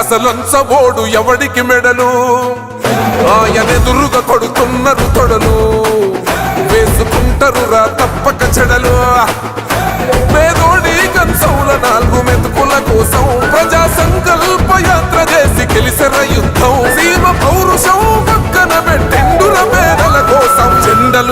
అసలంచబోడు ఎవడికి మెడలు? ఆయనెదురుగా కొడుతున్నారు తొడలు వేసుకుంటారు రా తప్పక చెడలు. పేదోడి కంచౌల నాలుగు మెతుకుల కోసం ప్రజా సంకల్ప యాత్ర చేసి గెలిసిన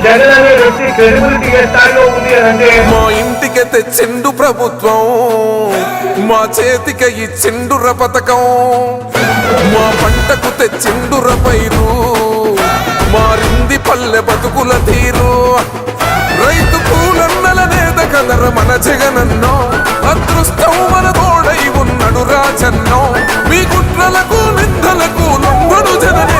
జగన్ అనే వ్యక్తి క్రెడిబిలిటీ ఏ స్థాయిలో ఉంది అని అంటే మా ఇంటికి తెచ్చిండు ప్రభుత్వం. మా చేతికి ఇచ్చిండుర పథకం. మా పంటకు తెచ్చిండుర పైరు. మారింది పల్లె బతుకుల తీరు. రైతు కూలన్నల నేత కదర మన జగనన్నో. అదృష్టం మన తోడై ఉన్నడు రాజన్నో. మీ కుట్రలకు నిందలకు లొంగడు జననే.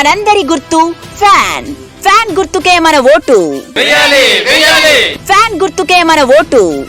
మనందరి గుర్తు ఫ్యాన్. ఫ్యాన్ గుర్తుకే మన ఓటు. ఫ్యాన్ గుర్తుకే మన ఓటు.